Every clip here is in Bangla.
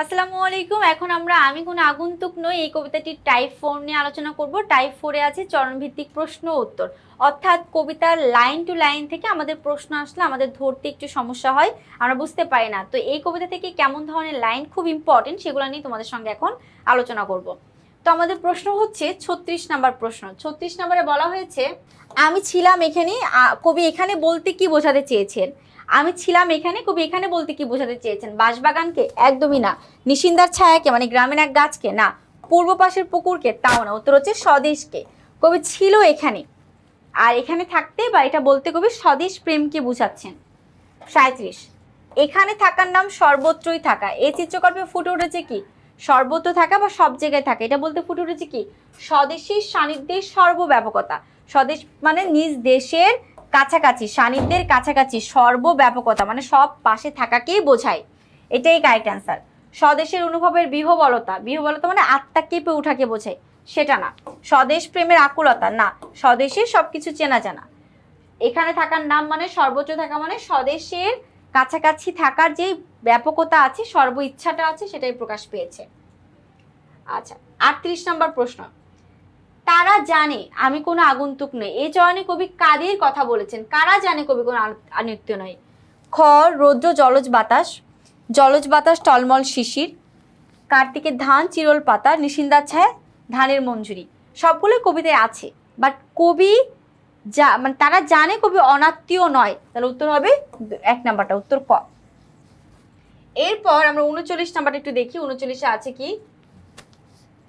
আসসালামু আলাইকুম। এখন আমরা আমি কোনো আগন্তুক নই এই কবিতাটির টাইপ ফোর নিয়ে আলোচনা করব। টাইপ ফোরে আছে চরণভিত্তিক প্রশ্ন উত্তর। অর্থাৎ কবিতার লাইন টু লাইন থেকে আমাদের প্রশ্ন আসলে আমাদের ধরতে একটু সমস্যা হয়, আমরা বুঝতে পারি না। তো এই কবিতা থেকে কেমন ধরনের লাইন খুব ইম্পর্টেন্ট সেগুলো নিয়ে তোমাদের সঙ্গে এখন আলোচনা করব। তো আমাদের প্রশ্ন হচ্ছে ছত্রিশ নাম্বার প্রশ্ন। ছত্রিশ নাম্বারে বলা হয়েছে, আমি ছিলাম এখানে কবি এখানে বলতে কি বোঝাতে চেয়েছেন? আমি ছিলাম এখানে, কবি এখানে বলতে কি বোঝাতে চেয়েছেন? বাঁশবাগানকে? একদমই না। নিশিন্দার ছায়াকে মানে গ্রামের এক গাছকে? না। পূর্ব পাশের পুকুরকে? তাও না। উত্তর হচ্ছে স্বদেশকে। কবি ছিল এখানে। আর এখানে থাকতে বা এটা বলতে কবি স্বদেশ প্রেমকে বুঝাচ্ছেন। সাঁত্রিশ এখানে থাকার নাম সর্বত্রই থাকা। এই চিত্রকল্পে ফুটে উঠেছে কি? সর্বত্র থাকা বা সব জায়গায় থাকা। এটা বলতে ফুটে উঠেছে কি? স্বদেশী সান্নিধ্যের সর্বব্যাপকতা। স্বদেশ মানে নিজ দেশের কাছাকাছি সান্নিধ্যের কাছাকাছি সর্বব্যাপকতা মানে সব পাশে থাকাকেই বোঝায়। এটাই কারেক্ট অ্যান্সার স্বদেশের অনুভবের বিহবলতা বিহবলতা মানে আত্মা কেঁপে ওঠাকে বোঝায়, সেটা না। স্বদেশ প্রেমের আকুলতা, না, স্বদেশে সব কিছু চেনা জানা। এখানে থাকার নাম মানে সর্বোচ্চ থাকা মানে স্বদেশের কাছাকাছি থাকার যে ব্যাপকতা আছে, সর্ব ইচ্ছাটা আছে, সেটাই প্রকাশ পেয়েছে। আচ্ছা আটত্রিশ নম্বর প্রশ্ন। তারা জানে আমি কোনো আগন্তুক নই। এই চরণে কবি কাদের কথা বলেছেন? কারা জানে কবি কোনো আন- আনিত্য নয়? খ, রৌদ্র জলজ বাতাস। জলজ বাতাস টলমল শিশির। কার্তিকের ধান চিরল পাতা, নিশিন্দার ছায়, ধানের মঞ্জুরি। সবগুলোই কবিতায় আছে। বাট কবি যা মানে তারা জানে কবি অনাত্মীয় নয়। তাহলে উত্তর হবে এক নাম্বারটা, উত্তর ক। এরপর আমরা উনচল্লিশ নাম্বারটা একটু দেখি। উনচল্লিশে আছে কি?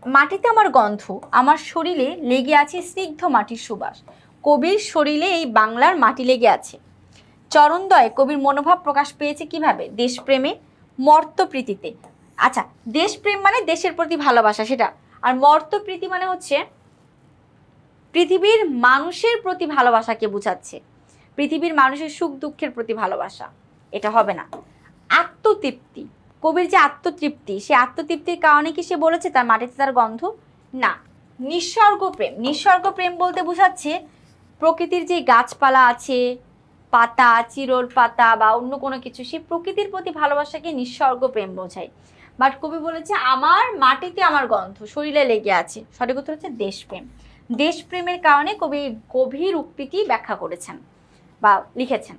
মাটিতে আমার গন্ধ, আমার শরীরে লেগে আছে স্নিগ্ধ মাটির সুবাস। কবির শরীরে এই বাংলার মাটি লেগে আছে। চরণদয় কবির মনোভাব প্রকাশ পেয়েছে কীভাবে? দেশপ্রেমে, মর্তপ্রীতিতে। আচ্ছা দেশপ্রেম মানে দেশের প্রতি ভালোবাসা সেটা। আর মর্তপ্রীতি মানে হচ্ছে পৃথিবীর মানুষের প্রতি ভালোবাসাকে বোঝাচ্ছে। পৃথিবীর মানুষের সুখ দুঃখের প্রতি ভালোবাসা। এটা হবে না। আত্মতৃপ্তি। কবির যে আত্মতৃপ্তি, সে আত্মতৃপ্তির কারণে কি সে বলেছে তার মাটিতে তার গন্ধ? না। নিঃস্বর্গ প্রেম নিঃসর্গ প্রেম বলতে বোঝাচ্ছে প্রকৃতির যে গাছপালা আছে, পাতা চিরল পাতা বা অন্য কোনো কিছু, সে প্রকৃতির প্রতি ভালোবাসাকে নিঃস্বর্গ প্রেম বোঝায়। বাট কবি বলেছে, আমার মাটিতে আমার গন্ধ, শরীরে লেগে আছে। সঠিক উত্তর হচ্ছে দেশপ্রেম। দেশপ্রেমের কারণে কবি গভীর উক্তিটি ব্যাখ্যা করেছেন বা লিখেছেন?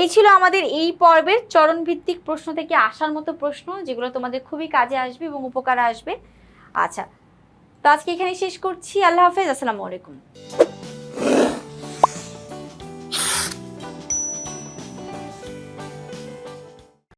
এই ছিল আমাদের এই পর্বের চরণভিত্তিক প্রশ্ন থেকে আসার মতো প্রশ্ন, যেগুলো তোমাদের খুবই কাজে আসবে এবং উপকারে আসবে। আচ্ছা তো আজকে এখানে শেষ করছি। আল্লাহ হাফেজ, আসসালামু আলাইকুম।